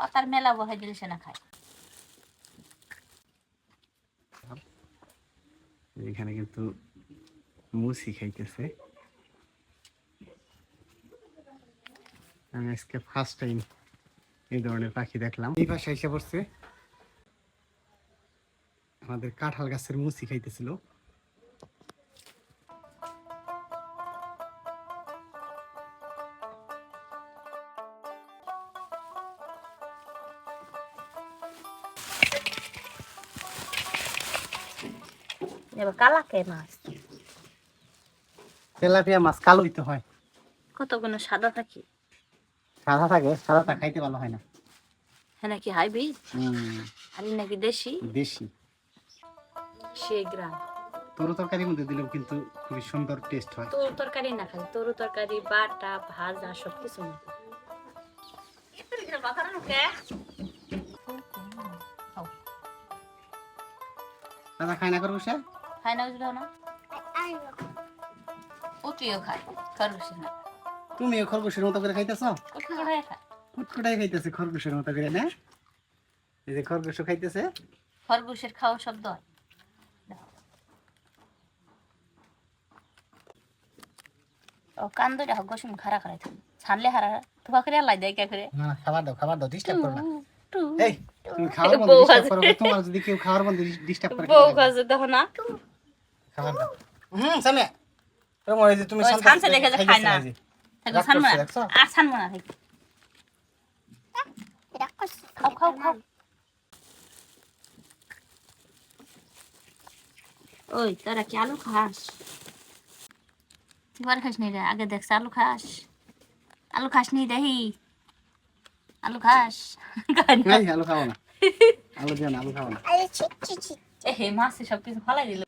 পাতার মেলা বহাই দিলে সে না খায়। এখানে কিন্তু মুসি খাইতেছে। আমি আজকে ফার্স্ট টাইম এই ধরনের পাখি দেখলাম। এই পাশে এসে পড়ছে। আমাদের কাঁঠাল গাছের মুসি খাইতেছিল। এবার কালাকে মাছ। তেলাপিয়া মাছ কালো হইতে হয়। কতগুলো? সাদা থাকি? সাদা থাকে সাদাটা খাইতে ভালো হয় না। হ্যাঁ নাকি হাইব্রিড? আর নাকি দেশি? দেশি। সে গ্রাম। তরু তরকারির মধ্যে দিলেও কিন্তু খুবই সুন্দর টেস্ট হয়। তরু তরকারি না খাই তরু তরকারি বাটা ভাজা সব কিছু না দাদা খায় না করব সে খাই না না? ও তুইও খায় খরগোশের না তুমিও খরগোশের মতো করে খাইতেছ? খায়। খাইতেছে খরগোশের মতো করে না? এই যে খরগোশ খাইতেছে। খরগোশের খাওয়া শব্দ হয়। ও খারা থাক। ছানলে হারা তুবা করে লাই দেয় কে করে? না খাবার দাও খাবার দাও ডিস্টার্ব করো না। এই তুমি খাওয়ার বন্ধ ডিস্টার্ব। করো তোমার যদি কেউ খাওয়ার বন্ধ ডিস্টার্ব করে বউ। কাছে দেখো না। হুম সামনে। তোমার এই যে তুমি ওই শান্ত ছানছে দেখে যে খাইতেছো খায় না। থাকো রাগ ছানবো করছে, না দেখছ? আর ছানবো না থাকি খাও খাও খাও। ওই তোরা কি আলু খাস? তুই খাস নি রে আগে দেখছ আলু খাস। আলু খাস নি দেখি। আলু খাস। আলু খাও না। আলু দিও না আলু খাও না। এ হে মাছে সব কিছু ফালাই দিল।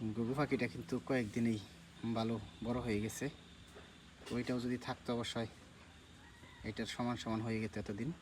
গরু পাখিটা কিন্তু কয়েকদিনেই ভালো, বড় হয়ে গেছে। ওইটাও যদি থাকতো অবশ্যই, এটার সমান সমান হয়ে গেছে এতদিন।